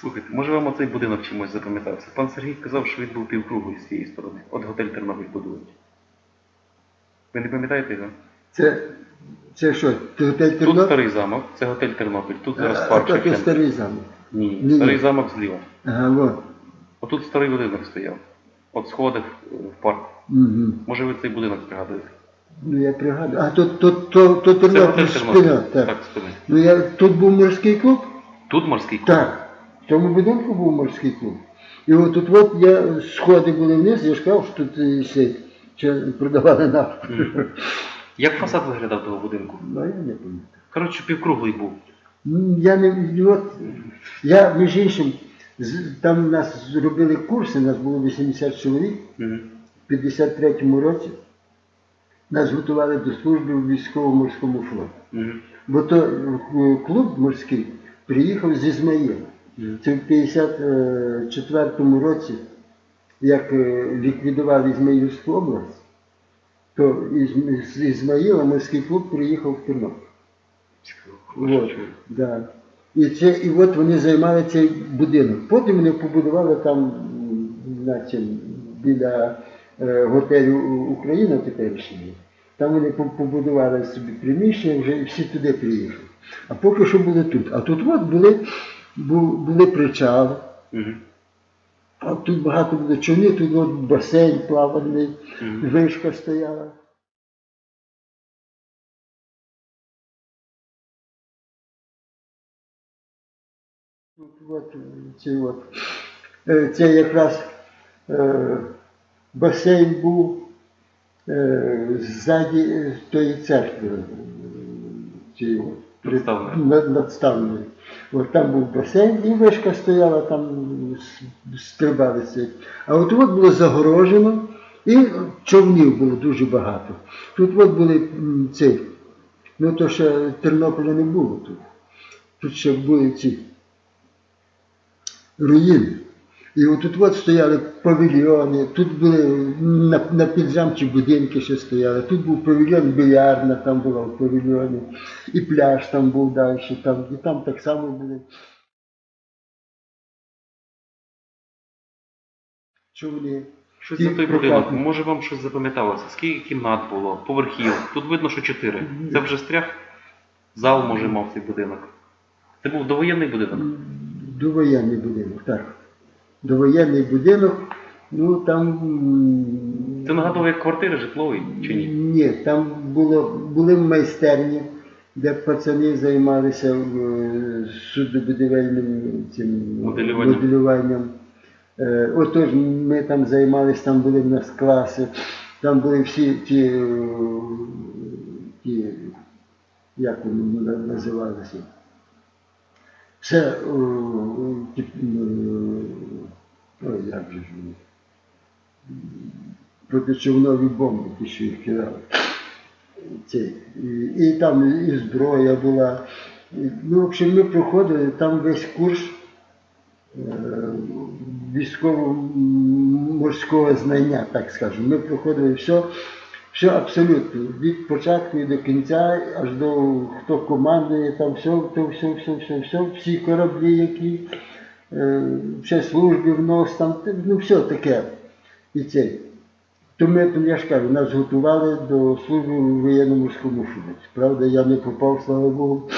Слухайте, може вам оцей будинок чимось запам'ятався? Пан Сергій казав, що він був півкруглий з цієї сторони. От готель Тернопіль будують. Ви не пам'ятаєте його? Це, це що, готель Тут старий замок, це готель Тернопіль, тут зараз парк Шевченка. старий замок. Ні, Ні. старий замок зліва. Ага, вот. Отут старий будинок стояв. От сходи в, в парк. Угу. Може ви цей будинок пригадуєте? Ну я пригадую. А то, то, то Це Тернопіль спина. Так. Так, спини. Ну я, тут був морський клуб? Тут морський клуб. Так. В цьому будинку був морський клуб. І от тут от я, сходи були вниз, я ж казав, що тут е, ще, ще продавали нафту. Як фасад виглядав того будинку? Ну, я не пам'ятаю. Коротше, півкруглий був. Я не от, я між іншим, з- там у нас зробили курси, нас було 80 чоловік Мгм. в 53-му році. Нас готували до служби в військово-морському флоті. Мгм. Бо то е, клуб морський приїхав з Ізмаїла. Це в 54-му році, як е, ліквідували Ізмаїльську область, то з Ізмаїла морський клуб приїхав в Тернопіль. От, да. І, це, і от вони займали цей будинок. Потім вони побудували там м, біля е, готелю Україна теперішньої. Там вони побудували собі приміщення, вже всі туди приїхали. А поки що були тут. А тут от були, були причали, а тут багато було човнів, тут от басейн плавальний, вишка стояла. От, от, ці от. Е, Це якраз е, басейн був е, ззаді е, тої церкви. Е, цієї от, там був басейн і вишка стояла, там с- стрибали ці. А от от було загорожено і човнів було дуже багато. Тут от були ці, ну то ще Тернополя не було тут. Тут ще були ці руїни. І отут от стояли павільйони, тут були на, на підзамчі будинки ще стояли, тут був павільйон більярдна, там була в павільйоні, і пляж там був далі, там, і там так само були. Човни. Що Ті це той будинок? Може вам щось запам'яталося? Скільки кімнат було, поверхів? Тут видно, що чотири. Це вже стрях. Зал може мав цей будинок. Це був довоєнний будинок. Довоєнний будинок, так. Довоєнний будинок, ну там. Це нагадує як квартири житлові чи ні? Ні, там було, були майстерні, де пацани займалися е, суднобудівельним цим Моделюванням. моделюванням. Е, Отож, ми там займалися, там були в нас класи, там були всі ті, е, ті як вони на- називалися. Це е, ті, е, ой, як же ж вони протичовнові бомби, ті, що їх кидали. Ці, і, і там і зброя була. Ну, в общем, ми проходили там весь курс е, військово-морського знання, так скажемо. Ми проходили все, все абсолютно, від початку і до кінця, аж до хто командує, там все, то все, все, все, все, всі кораблі, які, е, ще служби в нос, там, ну все таке. І цей. То ми, то я ж кажу, нас готували до служби у воєнно-морському флоті. Правда, я не попав, слава Богу.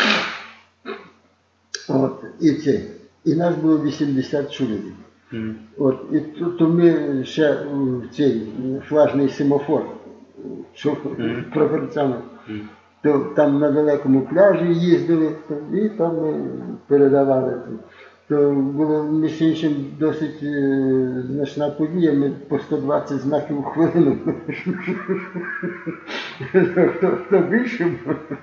От, і це. І нас було 80 чоловік. От, і то, то ми ще в цей флажний семафор, що прапорцями, Мгм. то там на далекому пляжі їздили, і там ми передавали. То було між іншим досить е, значна подія, ми по 120 знаків у хвилину. Хто, хто більше?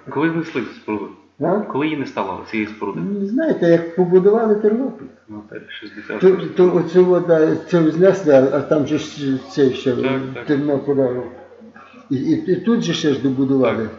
Коли знесли цю споруду? А? Коли її не стало цієї споруди? Знаєте, як побудували Тернопіль. Ну, так, 60 То, то оце вода, це знесли, а, а там же ж це ще Так, так. Тернополя. І, і, і тут же ще ж добудували.